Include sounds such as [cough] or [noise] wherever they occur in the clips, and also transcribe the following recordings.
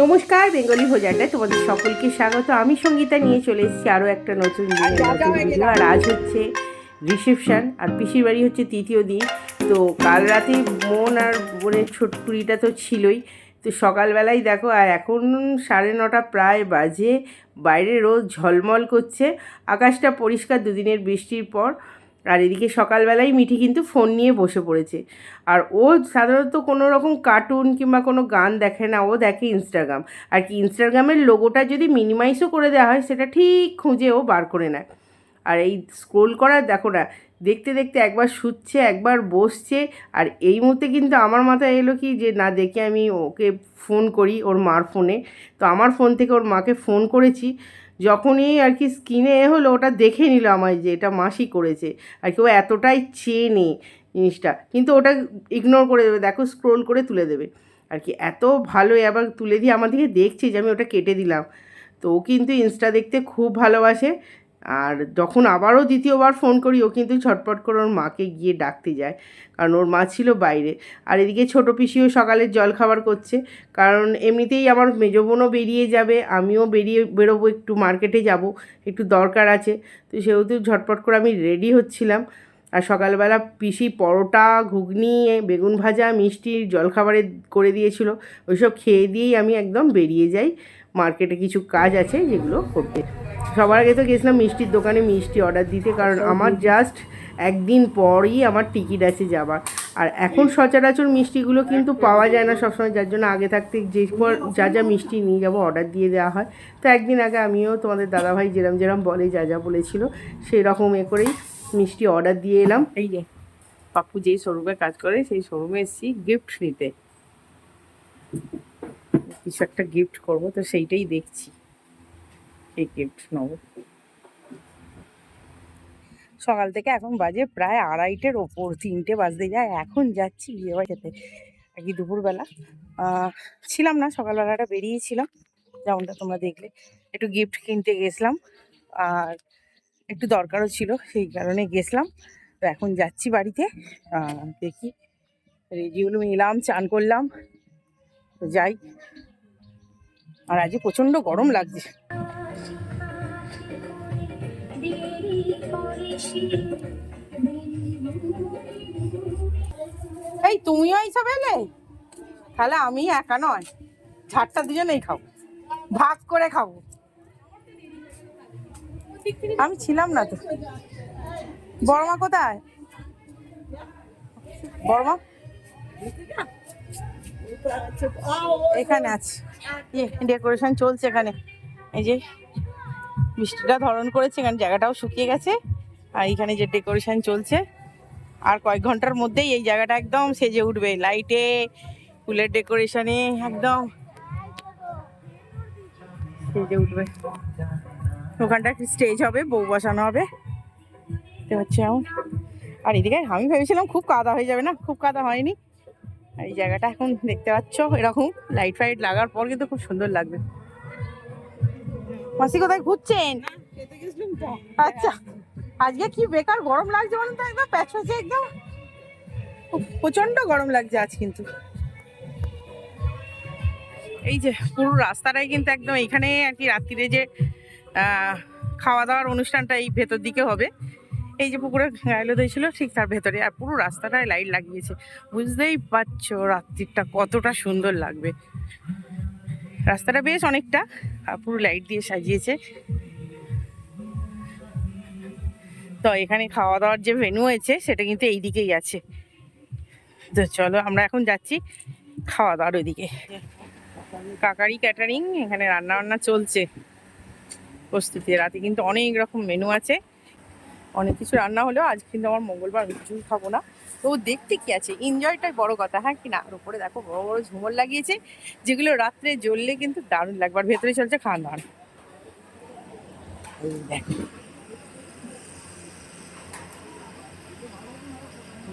নমস্কার বেঙ্গলি ভোজাটায় তোমাদের সকলকে স্বাগত। আমি সঙ্গীতা নিয়ে চলে এসেছি আরও একটা নতুন ভিডিও আর আজ হচ্ছে রিসেপশন আর পিসির বাড়ি হচ্ছে তৃতীয় দিন। তো কাল রাতে মন আর বোনের ছোটকুড়িটা তো ছিলই। তো সকালবেলায় দেখো আর এখন সাড়ে নটা প্রায় বাজে। বাইরে রোদ ঝলমল করছে। আকাশটা পরিষ্কার দুদিনের বৃষ্টির পর। আর এদিকে সকালবেলায় মিঠি কিন্তু ফোন নিয়ে বসে পড়েছে। আর ও সাধারণত কোনো রকম কার্টুন কিংবা কোনো গান দেখে না, ও দেখে ইনস্টাগ্রাম আর কি ইনস্টাগ্রামের লোগোটা যদি মিনিমাইজও করে দেওয়া হয়, সেটা ঠিক খুঁজে ও বার করে নেয়। আর এই স্ক্রোল করা, দেখো না, দেখতে দেখতে একবার শুচ্ছে, একবার বসছে, আর এই মুহূর্তে কিন্তু আমার মাথায় এলো কি যে, না, দেখে আমি ওকে ফোন করি ওর মার ফোনে তো আমার ফোন থেকে ওর মাকে ফোন করেছি। যখনই আর কি স্কিনে এ হলো, ওটা দেখে নিল আমায় যে এটা মাসি করেছে। আর কি ও এতটাই চেনে জিনিসটা। কিন্তু ওটা ইগনোর করে দেবে, দেখো স্ক্রোল করে তুলে দেবে। আর কি এত ভালো আবার তুলে দিয়ে আমার দিকে দেখছে যে আমি ওটা কেটে দিলাম। তো ও কিন্তু ইনস্টা দেখতে খুব ভালোবাসে। আর যখন আবারও দ্বিতীয়বার ফোন করি, ও কিন্তু ছটপট করে ওর মাকে গিয়ে ডাকতে যায়, কারণ ওর মা ছিল বাইরে। আর এদিকে ছোটো পিসিও সকালের জল খাবার করছে, কারণ এমনিতেই আমার মেজো বোনও বেরিয়ে যাবে, আমিও বেরিয়ে বেরোবো, একটু মার্কেটে যাব, একটু দরকার আছে। তো সেহেতু ঝটপট করে আমি রেডি হচ্ছিলাম। আর সকালবেলা পিসি পরোটা, ঘুগনি, বেগুন ভাজা, মিষ্টি জলখাবারে করে দিয়েছিল। ওইসব খেয়ে দিয়েই আমি একদম বেরিয়ে যাই। মার্কেটে কিছু কাজ আছে যেগুলো করতে। সবার আগে তো গেছিলাম মিষ্টির দোকানে মিষ্টি অর্ডার দিতে কারণ আমার জাস্ট একদিন পরই আমার টিকিট আছে যাবার। আর এখন সচরাচর মিষ্টিগুলো কিন্তু পাওয়া যায় না সবসময় যার জন্য আগে থাকতে যে পর যা যা মিষ্টি নিয়ে যাব অর্ডার দিয়ে দেওয়া হয়। তো একদিন আগে আমিও তোমাদের দাদাভাই যেরম যেরম বলে যা যা বলেছিল সেই রকম এ করেই মিষ্টি অর্ডার দিয়ে এলাম। এই যে পাপ্পু যেই শোরুমে কাজ করে সেই শোরুমে এসেছি গিফট নিতে। কিছু একটা গিফট করব তো সেইটাই দেখছি। এই গিফট নেব। সকাল থেকে এখন বাজে প্রায় আড়াইটের ওপর, তিনটে বাজতে যায়, এখন যাচ্ছি বিয়ে বাড়িতে আর কি দুপুরবেলা। ছিলাম না, সকালবেলাটা বেরিয়েছিলাম। যেমনটা তোমরা দেখলে, একটু গিফট কিনতে গেছিলাম। আর একটু দরকারও ছিল, সেই কারণে গেছিলাম। তো এখন যাচ্ছি বাড়িতে। দেখি, রেডি হলুম, এলাম, চান করলাম। যাই। আর আজকে প্রচণ্ড গরম লাগছে। এই, তুমিও এইসব এলে? তাহলে আমি একা নয়। ঝাড়টা দুজনেই খাব। ভাগ করে খাব। আমি ছিলাম না তো। বড়মা কোথায়? বড়মা? এখানে আছে। ইয়ে ডেকোরেশন চলছে এখানে। এই যে, বৃষ্টিটা ধরন করেছে, এখানে জায়গাটাও শুকিয়ে গেছে। আর এখানে যে ডেকোরেশন চলছে আর কয়েক ঘণ্টার মধ্যেই এই জায়গাটা একদম সেজে উঠবে। লাইটে ফুলের ডেকোরেশনে একদম সেজে উঠবে। ওখানটা একটি স্টেজ হবে বউ বসানো হবে। দেখতে পাচ্ছি এখন আর এদিকে আমি ভেবেছিলাম খুব কাদা হয়ে যাবে না খুব কাদা হয়নি। আর এই জায়গাটা এখন দেখতে পাচ্ছ এরকম লাইট ফাইট লাগার পর কিন্তু খুব সুন্দর লাগবে। মাসি কোথায় ঘুরছেন? আচ্ছা। আজকে কি বেকার গরম লাগছে বলুন তো একদম প্যাচ প্যাচে একদম? প্রচণ্ড গরম লাগছে আজ কিন্তু। এই যে, পুরো রাস্তাটাই কিন্তু একদম এইখানে আর কি রাত্রিরে যে খাওয়া দাওয়ার অনুষ্ঠানটা এই ভেতর দিকে হবে। এই যে পুকুরে গাইলো দিয়েছিল ঠিক তার ভেতরে। আর পুরো রাস্তাটায় লাইট লাগিয়েছে। বুঝতেই পারছ রাত্রিটা কতটা সুন্দর লাগবে। রাস্তাটা বেশ অনেকটা, আর পুরো লাইট দিয়ে সাজিয়েছে। তো এখানে খাওয়া দাওয়ার যে ভেনু হয়েছে সেটা কিন্তু এই দিকেই আছে। তো চলো আমরা এখন যাচ্ছি খাওয়া দাওয়ার ওইদিকে। কাকারি ক্যাটারিং এখানে রান্না বান্না চলছে। প্রস্তুতি, রাতে কিন্তু অনেক রকম মেনু আছে। অনেক কিছু রান্না হলেও আজ কিন্তু আমার মঙ্গলবার কিছুই খাব না। তো দেখতে কি আছে? এনজয়টাই বড় কথা হ্যাঁ কি না? আর উপরে দেখো বড় বড় ঝুমর লাগিয়েছে, যেগুলো রাত্রে জ্বললে কিন্তু দারুণ লাগবে। আর ভেতরে চলছে এই দেখো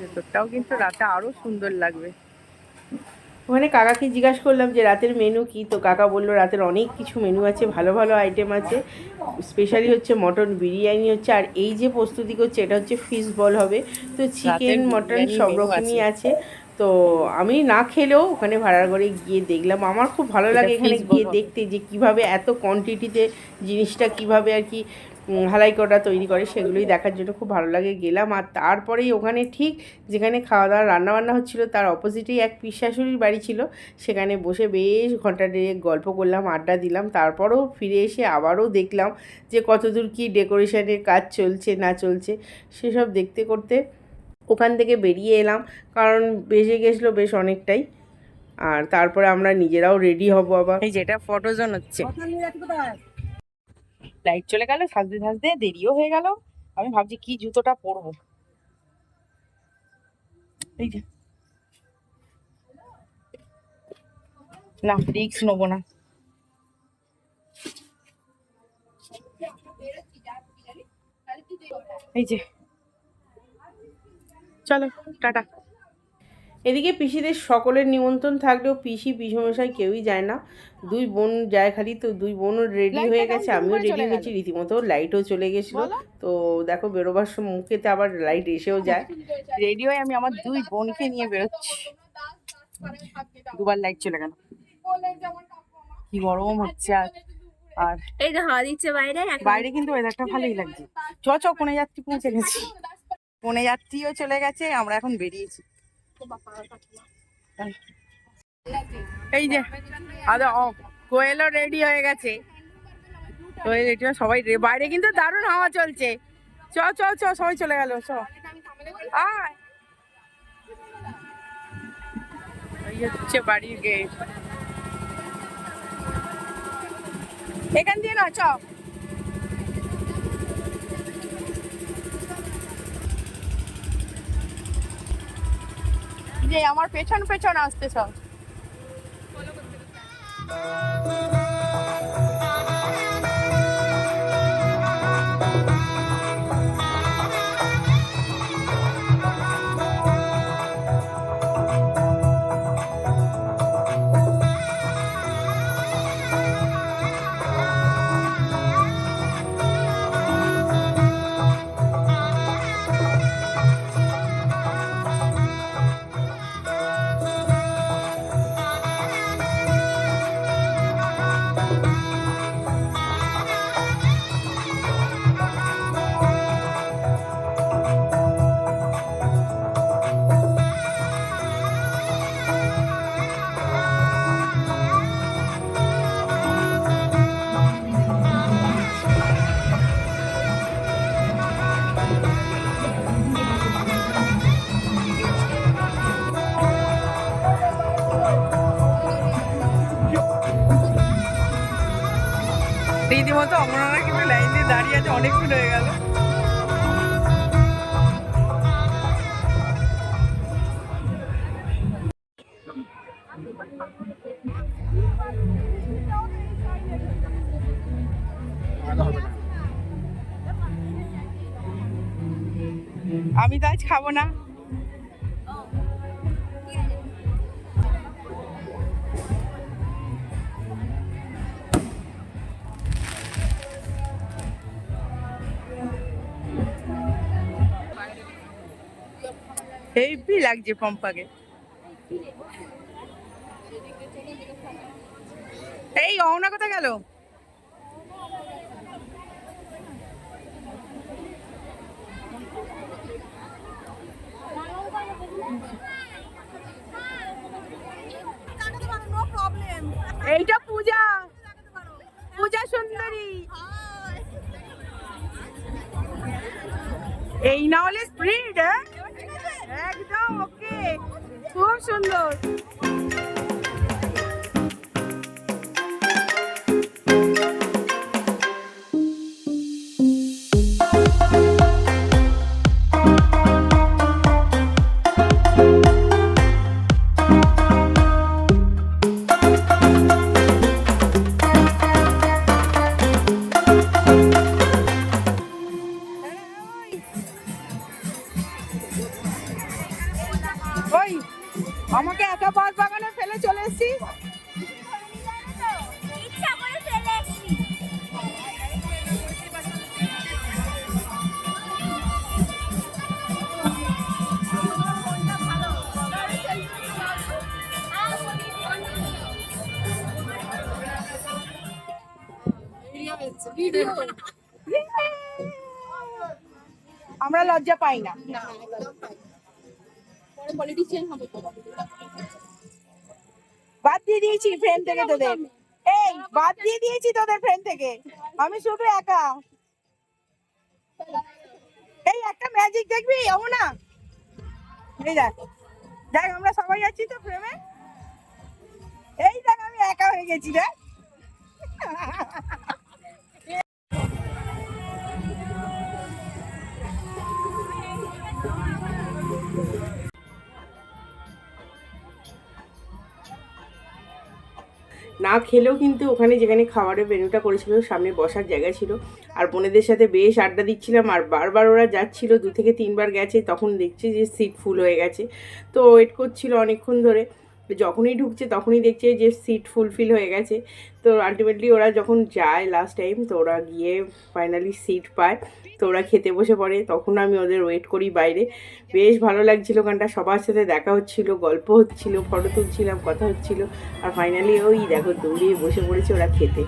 ভেতরটাও কিন্তু রাতে আরও সুন্দর লাগবে। ওখানে কাকাকে জিজ্ঞাসা করলাম যে রাতের মেনু কি? তো কাকা বলল রাতের অনেক কিছু মেনু আছে ভালো ভালো আইটেম আছে। স্পেশালি হচ্ছে মটন বিরিয়ানি হচ্ছে আর এই যে প্রস্তুতি করছে এটা হচ্ছে ফিশ বল হবে। তো চিকেন মটন সব রকমই আছে। তো আমি না খেলেও ওখানে ভাড়ার ঘরে গিয়ে দেখলাম। আমার খুব ভালো লাগে এখানে গিয়ে দেখতে যে কীভাবে এত কোয়ান্টিটিতে জিনিসটা কীভাবে আর কি উম, হালাই কটা তৈরি করে সেগুলোই দেখার জন্য খুব ভালো লাগে। গেলাম আর তারপরেই ওখানে ঠিক যেখানে খাওয়া দাওয়া রান্নাবান্না হচ্ছিল তার অপোজিটেই এক পিসাশুড়ির বাড়ি ছিল। সেখানে বসে বেশ ঘণ্টা দেড়েক গল্প করলাম আড্ডা দিলাম তারপরেও ফিরে এসে আবারও দেখলাম যে কতদূর কী ডেকোরেশনের কাজ চলছে না চলছে। সেসব দেখতে করতে ওখান থেকে বেরিয়ে এলাম কারণ বেজে গেছিল বেশ অনেকটাই। আর তারপরে আমরা নিজেরাও রেডি হব আবার। এই যেটা ফটোজন হচ্ছে। লাইট চলে গেল, সাজতে সাজতে দেরিও হয়ে গেল। আমি ভাবছি কি জুতোটা পরবো। এই যে। না রিক্স নেব না। এই যে। চলো, টাটা। এদিকে পিসিদের সকলের নিমন্ত্রণ থাকলেও পিসি পিসমশাই কেউই যায় না। দুই বোন যায় খালি তো দুই বোনও রেডি হয়ে গেছে আমিও রেডি হয়েছি রীতিমতো লাইটও চলে গেছিল। তো দেখো বেরোবার সময় মুখেতে আবার লাইট এসেও যায়। [laughs] রেডি হয়ে আমি আমার দুই বোনকে নিয়ে বেরোচ্ছি। দুবার লাইট চলে গেল। কি গরম হচ্ছে আর আর এই তো হাওয়া দিচ্ছে বাইরে বাইরে কিন্তু ওয়েদারটা ভালোই লাগছে। চ চ কোনে যাত্রী পৌঁছে গেছি। কোনে যাত্রীও চলে গেছে আমরা এখন বেরিয়েছি। এই যে, আদা কোয়েলও রেডি হয়ে গেছে। কোয়েল রেডি সবাই বাইরে কিন্তু দারুণ হাওয়া চলছে। চ চ চ, সবাই চলে গেল, চ। আয়। হচ্ছে বাড়ির গেট এখান দিয়ে না চ। যে আমার পেছন পেছন আসতে সব আমি তো আজ খাব না। হেভি লাগছে পম্পাকে? এই অহনা কোথায় গেল? এইটা পূজা। পূজা সুন্দরী। এই না হলে স্প্রিড একদম ওকে খুব সুন্দর। [laughs] আমরা লজ্জা পাই না। বাদ দিয়ে দিয়েছি ফ্রেন্ড থেকে তোদের। এই বাদ দিয়ে দিয়েছি তোদের ফ্রেন্ড থেকে। আমি শুধু একা। এই একটা ম্যাজিক দেখবি ও না এই দেখ। দেখ আমরা সবাই আছি তো ফ্রেমে এই দেখ আমি একা হয়ে গেছি রে [laughs] না খেলেও কিন্তু ওখানে যেখানে খাবারের মেনুটা করেছিল, সামনে বসার জায়গা ছিল। আর বোনেদের সাথে বেশ আড্ডা দিচ্ছিলাম, আর বারবার ওরা যাচ্ছিল, দু থেকে তিনবার গেছে, তখন দেখছি যে সিট ফুল হয়ে গেছে। তো ওয়েট করছিল অনেকক্ষণ ধরে। যখনই ঢুকছে তখনই দেখছে যে সিট ফুলফিল হয়ে গেছে। তো আলটিমেটলি ওরা যখন যায় লাস্ট টাইম তো ওরা গিয়ে ফাইনালি সিট পায়। তো ওরা খেতে বসে পড়ে। তখন আমি ওদের ওয়েট করি বাইরে। বেশ ভালো লাগছিল ওখানটা সবার সাথে দেখা হচ্ছিল, গল্প হচ্ছিল ফটো তুলছিলাম, কথা হচ্ছিল। আর ফাইনালি ওই দেখো দৌড়িয়ে বসে পড়েছে ওরা খেতে।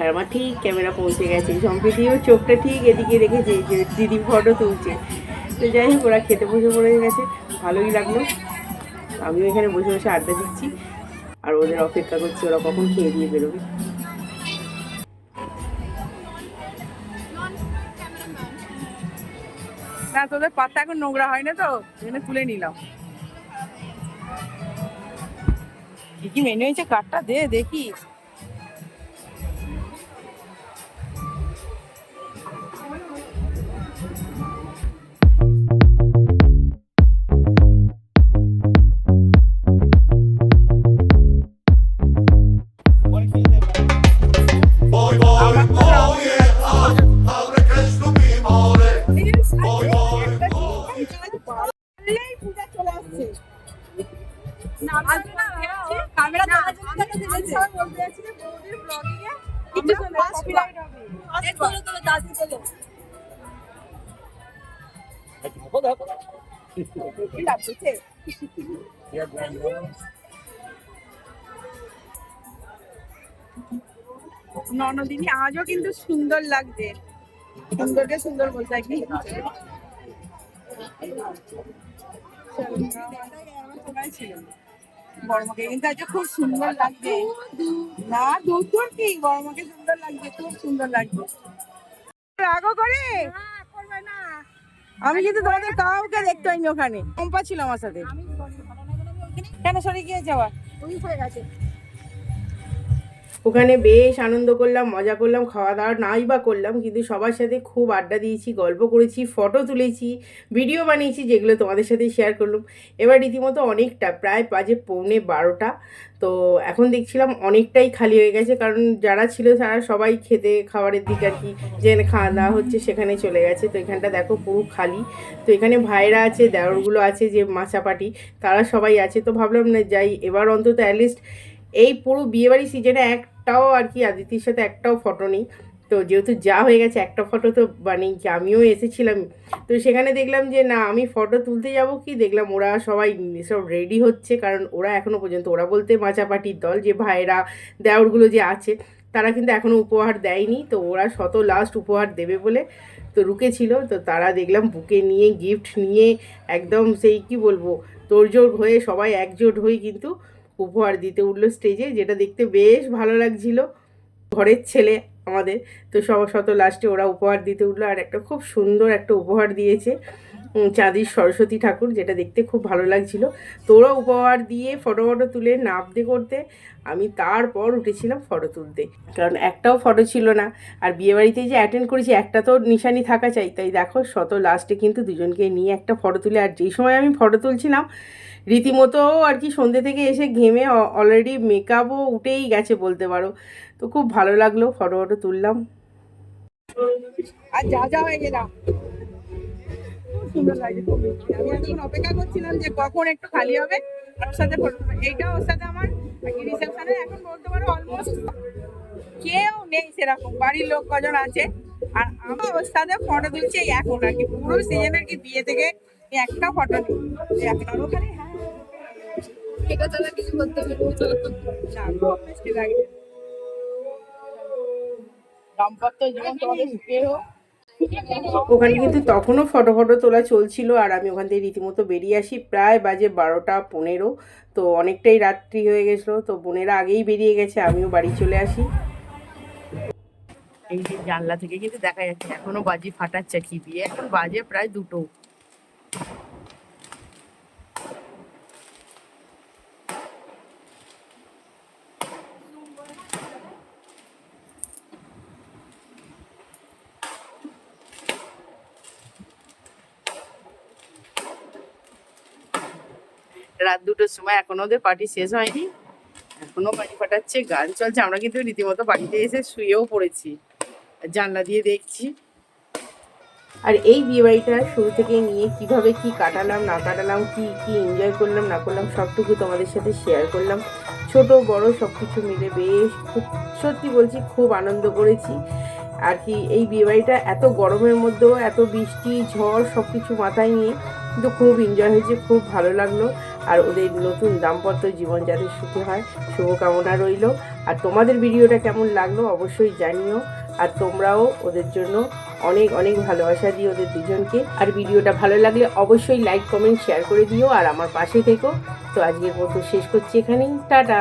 আর আমার ঠিক ক্যামেরা পৌঁছে গেছে। সম্প্রীতিও চোখটা ঠিক এদিকে রেখেছে যে দিদি ফটো তুলছে। তো যাই হোক, ওরা খেতে বসে পড়ে গেছে। ভালোই লাগল। আমিও এখানে বসে বসে আড্ডা দিচ্ছি। আর ওদের অপেক্ষা করছি ওরা কখন খেয়ে দিয়ে বেরোবে। না, তোদের পাত্তা এখন নোংরা হয় না তো? এখানে তুলে নিলাম। কি কি মেনু হয়েছে? কার্ডটা দে, দেখি। কি লাগছে ননদিনী, আজও কিন্তু সুন্দর লাগছে। সুন্দরকে সুন্দর বলতে কি? বর্মকে কিন্তু আজকে খুব সুন্দর লাগছে। না দূর দূর কি? বর্মকে সুন্দর লাগছে, খুব সুন্দর লাগছে। রাগও করে? আমি কিন্তু তোমাদের কাউকে দেখতে পাইনি ওখানে। কম্পা ছিল আমার সাথে। কেন সরি গিয়ে যাওয়া? ওখানে বেশ আনন্দ করলাম, মজা করলাম, খাওয়া দাওয়া নাই বা করলাম, কিন্তু সবার সাথে খুব আড্ডা দিয়েছি, গল্প করেছি, ফটো তুলেছি, ভিডিও বানিয়েছি যেগুলো তোমাদের সাথে শেয়ার করলাম। এবার রীতিমতো অনেকটা, প্রায় বাজে পৌনে বারোটা। তো এখন দেখছিলাম অনেকটাই খালি হয়ে গেছে, কারণ যারা ছিল তারা সবাই খেতে খাবারের দিকে আর কি যেখানে খাওয়া দাওয়া হচ্ছে সেখানে চলে গেছে। তো এখানটা দেখো পুরো খালি। তো এখানে ভাইরা আছে, দেওরগুলো আছে, যে মাচাপাটি তারা সবাই আছে। তো ভাবলাম না যাই, এবার অন্তত অ্যাটলিস্ট এই পুরো বিয়েবাড়ি সিজনে একটাও আর কি আদিতির সাথে একটাও ফটো নেই। তো যেহেতু যা হয়ে গেছে, একটা ফটো তো বানেই কি আমিও এসেছিলাম। তো সেখানে দেখলাম যে, না, আমি ফটো তুলতে যাব কি? দেখলাম ওরা সবাই সব রেডি হচ্ছে, কারণ ওরা এখনও পর্যন্ত, ওরা বলতে মাচাপাটির দল, যে ভাইরা দেওরগুলো যে আছে, তারা কিন্তু এখনও উপহার দেয়নি। তো ওরা শত লাস্ট উপহার দেবে বলে তো রুকেছিল তো তারা দেখলাম বুকে নিয়ে গিফট নিয়ে একদম সেই কি বলব, তোড়জোড় হয়ে সবাই একজোট হয়ে কিন্তু উপহার দিতে উঠল স্টেজে যেটা দেখতে বেশ ভালো লাগছিল। ঘরের ছেলে আমাদের, তো সব শত লাস্টে ওরা উপহার দিতে উঠল। আর একটা খুব সুন্দর একটা উপহার দিয়েছে চাঁদির সরস্বতী ঠাকুর, যেটা দেখতে খুব ভালো লাগছিল। তো ওরা উপহার দিয়ে ফটো ফটো তুলে নাপতে করতে, আমি তারপর উঠেছিলাম ফটো তুলতে। কারণ একটাও ফটো ছিল না। আর বিয়েবাড়িতে যে অ্যাটেন্ড করেছি, একটা তো নিশানি থাকা চাই। তাই দেখো, শত লাস্টে কিন্তু দুজনকে নিয়ে একটা ফটো তুলে, আর যেই সময় আমি ফটো তুলছিলাম রীতিমতো আর কি সন্ধ্যে থেকে এসে ঘেমে অলরেডি মেকআপও উঠেই গেছে বলতে পারো। তো খুব ভালো লাগল ফটো ফটো তুললাম। আর যা যা হয়ে গেলাম সুন্দর অপেক্ষা করছিলাম যে কখন একটু খালি হবে ওর সাথে ওর সাথে আমার রিসেপশনে এখন কেউ নেই সেরকম। বাড়ির লোক কজন আছে? আর ওর সাথে ফটো এই এখন আর কি। পুরো কি বিয়ে থেকে একটা ফটো নেই। ওখানে কিন্তু তখনও ফটো ফটো তোলা চলছিল আর আমি ওখান থেকে রীতিমতো বেরিয়ে আসি প্রায় বাজে বারোটা পনেরো। তো অনেকটাই রাত্রি হয়ে গেছিল তো বোনেরা আগেই বেরিয়ে গেছে আমিও বাড়ি চলে আসি। এই যে জানলা থেকে কিন্তু দেখা যাচ্ছে এখনও বাজি ফাটাচ্ছে কি দিয়ে এখন বাজে প্রায় দুটো। রাত দুটোর সময় এখনও ওদের পার্টি শেষ হয়নি। এখনও বাড়ি ফাটাচ্ছে গান চলছে। আমরা কিন্তু রীতিমতো বাড়িতে এসে শুয়েও পড়েছি। জানলা দিয়ে দেখছি। আর এই বিয়ে বাড়িটা শুরু থেকে নিয়ে কীভাবে কি কাটালাম, না কাটালাম, কি কি এনজয় করলাম, না করলাম, সবটুকু তোমাদের সাথে শেয়ার করলাম। ছোট, বড় সব কিছু মিলে বেশ খুব, সত্যি বলছি, খুব আনন্দ করেছি। আর কি এই বিয়ে বাড়িটা এত গরমের মধ্যেও, এত বৃষ্টি, ঝড় সব কিছু মাথায় নিয়ে কিন্তু খুব এনজয় হয়েছে, খুব ভালো লাগল। আর ওদের নতুন দাম্পত্য জীবন যাতে সুখে হয়, শুভকামনা রইল। আর তোমাদের ভিডিওটা কেমন লাগল অবশ্যই জানিও। আর তোমরাও ওদের জন্য অনেক অনেক ভালোবাসা দিও ওদের দুজনকে। আর ভিডিওটা ভালো লাগলে অবশ্যই লাইক কমেন্ট শেয়ার করে দিও। আর আমার পাশে থেকো। তো আজকের মতো শেষ করছি এখানেই। টাটা!